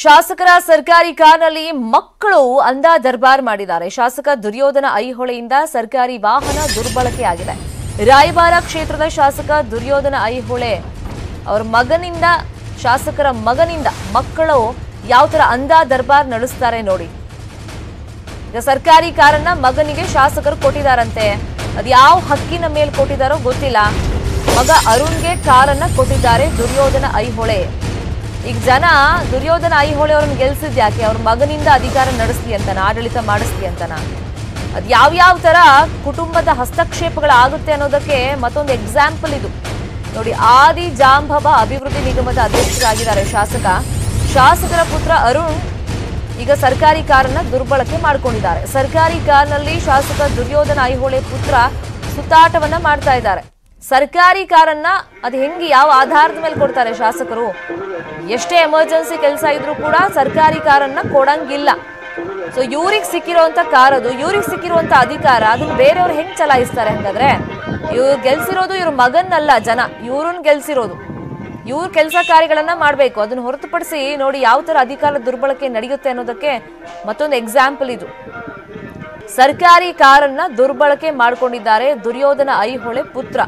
ಶಾಸಕರ ಸರ್ಕಾರಿ ಕಾರ್ನಲ್ಲಿ ಮಕ್ಕಳು ಅಂದ ದರ್ಬಾರ್ ಮಾಡಿದ್ದಾರೆ. ಶಾಸಕ ದುರ್ಯೋಧನ ಐಹೊಳೆಯಿಂದ ಸರ್ಕಾರಿ ವಾಹನ ದುರ್ಬಳಕೆ ಆಗಿದೆ. ಕ್ಷೇತ್ರದ ಶಾಸಕ ದುರ್ಯೋಧನ ಐಹೊಳೆ ಅವರ ಮಗನಿಂದ, ಶಾಸಕರ ಮಗನಿಂದ ಮಕ್ಕಳು ಯಾವ ತರ ಅಂದ ದರ್ಬಾರ್ ನಡೆಸ್ತಾರೆ ನೋಡಿ. ಈಗ ಸರ್ಕಾರಿ ಕಾರನ್ನ ಮಗನಿಗೆ ಶಾಸಕರು ಕೊಟ್ಟಿದ್ದಾರಂತೆ. ಅದು ಯಾವ ಹಕ್ಕಿನ ಮೇಲೆ ಕೊಟ್ಟಿದ್ದಾರೋ ಗೊತ್ತಿಲ್ಲ. ಮಗ ಅರುಣ್ಗೆ ಕಾರನ್ನ ಕೊಟ್ಟಿದ್ದಾರೆ ದುರ್ಯೋಧನ ಐಹೊಳೆ. ಈಗ ಜನ ದುರ್ಯೋಧನ ಐಹೊಳೆ ಅವ್ರನ್ನ ಗೆಲ್ಸಿದ್ ಯಾಕೆ? ಅವ್ರ ಮಗನಿಂದ ಅಧಿಕಾರ ನಡೆಸ್ಲಿ ಅಂತನ ಆಡಳಿತ ಮಾಡಿಸ್ಲಿ ಅಂತನ ಅದ್ ಯಾವ್ಯಾವ ತರ ಕುಟುಂಬದ ಹಸ್ತಕ್ಷೇಪಗಳಾಗುತ್ತೆ ಅನ್ನೋದಕ್ಕೆ ಮತ್ತೊಂದು ಎಕ್ಸಾಂಪಲ್ ಇದು. ನೋಡಿ, ಆದಿ ಜಾಂಬವ ಅಭಿವೃದ್ಧಿ ನಿಗಮದ ಅಧ್ಯಕ್ಷರಾಗಿದ್ದಾರೆ ಶಾಸಕ. ಶಾಸಕರ ಪುತ್ರ ಅರುಣ್ ಈಗ ಸರ್ಕಾರಿ ಕಾರನ್ನ ದುರ್ಬಳಕೆ ಮಾಡ್ಕೊಂಡಿದ್ದಾರೆ. ಸರ್ಕಾರಿ ಕಾರ್ನಲ್ಲಿ ಶಾಸಕ ದುರ್ಯೋಧನ ಐಹೊಳೆ ಪುತ್ರ ಸುತ್ತಾಟವನ್ನ ಮಾಡ್ತಾ ಇದ್ದಾರೆ. ಸರ್ಕಾರಿ ಕಾರನ್ನ ಅದು ಹೆಂಗೆ ಯಾವ ಆಧಾರದ ಮೇಲೆ ಕೊಡ್ತಾರೆ ಶಾಸಕರು? ಎಷ್ಟೇ ಎಮರ್ಜೆನ್ಸಿ ಕೆಲಸ ಇದ್ರೂ ಕೂಡ ಸರ್ಕಾರಿ ಕಾರನ್ನ ಕೊಡಂಗಿಲ್ಲ. ಸೊ ಇವ್ರಿಗೆ ಸಿಕ್ಕಿರುವಂತ ಕಾರ್ ಅದು. ಇವ್ರಿಗೆ ಸಿಕ್ಕಿರುವಂತ ಅಧಿಕಾರ, ಅದನ್ನ ಬೇರೆಯವ್ರು ಹೆಂಗ್ ಚಲಾಯಿಸ್ತಾರೆ ಹಂಗಾದ್ರೆ? ಇವ್ರು ಗೆಲ್ಸಿರೋದು ಇವ್ರ ಮಗನ್ನಲ್ಲ ಜನ. ಇವ್ರನ್ನ ಗೆಲ್ಸಿರೋದು. ಇವ್ರ ಕೆಲಸ ಕಾರ್ಯಗಳನ್ನ ಮಾಡಬೇಕು. ಅದನ್ನ ಹೊರತುಪಡಿಸಿ ನೋಡಿ ಯಾವ ತರ ಅಧಿಕಾರ ದುರ್ಬಳಕೆ ನಡೆಯುತ್ತೆ ಅನ್ನೋದಕ್ಕೆ ಮತ್ತೊಂದು ಎಕ್ಸಾಂಪಲ್ ಇದು. ಸರ್ಕಾರಿ ಕಾರನ್ನ ದುರ್ಬಳಕೆ ಮಾಡಿಕೊಂಡಿದ್ದಾರೆ. ದುರ್ಯೋಧನ ಐಹೊಳೆ ಪುತ್ರ.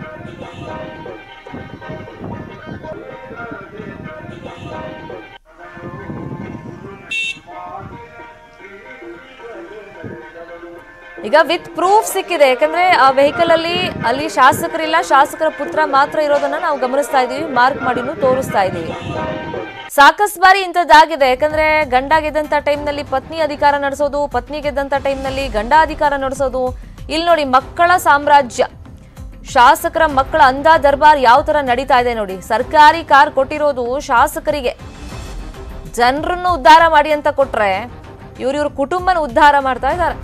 ಈಗ ವಿತ್ ಪ್ರೂಫ್ ಸಿಕ್ಕಿದೆ. ಯಾಕಂದ್ರೆ ಆ ವೆಹಿಕಲ್ ಅಲ್ಲಿ ಅಲ್ಲಿ ಶಾಸಕರಿಲ್ಲ, ಶಾಸಕರ ಪುತ್ರ ಮಾತ್ರ ಇರೋದನ್ನ ನಾವು ಗಮನಿಸ್ತಾ ಇದೀವಿ ಮಾರ್ಕ್ ಮಾಡಿನೂ ತೋರಿಸ್ತಾ ಇದೀವಿ ಸಾಕಷ್ಟು ಬಾರಿ ಇಂಥದ್ದಾಗಿದೆ. ಯಾಕಂದ್ರೆ ಗಂಡ ಗೆದ್ದಂತ ಟೈಮ್ನಲ್ಲಿ ಪತ್ನಿ ಅಧಿಕಾರ ನಡೆಸೋದು, ಪತ್ನಿ ಗೆದ್ದಂತ ಟೈಮ್ನಲ್ಲಿ ಗಂಡ ಅಧಿಕಾರ ನಡೆಸೋದು. ಇಲ್ಲಿ ನೋಡಿ ಮಕ್ಕಳ ಸಾಮ್ರಾಜ್ಯ. ಶಾಸಕರ ಮಕ್ಕಳ ಅಂಧ ದರ್ಬಾರ್ ಯಾವ ತರ ನಡೀತಾ ಇದೆ ನೋಡಿ. ಸರ್ಕಾರಿ ಕಾರ್ ಕೊಟ್ಟಿರೋದು ಶಾಸಕರಿಗೆ. ಜನರನ್ನು ಉದ್ಧಾರ ಮಾಡಿ ಅಂತ ಕೊಟ್ರೆ ಇವ್ರ ಇವ್ರ ಕುಟುಂಬನ ಉದ್ಧಾರ ಮಾಡ್ತಾ ಇದ್ದಾರೆ.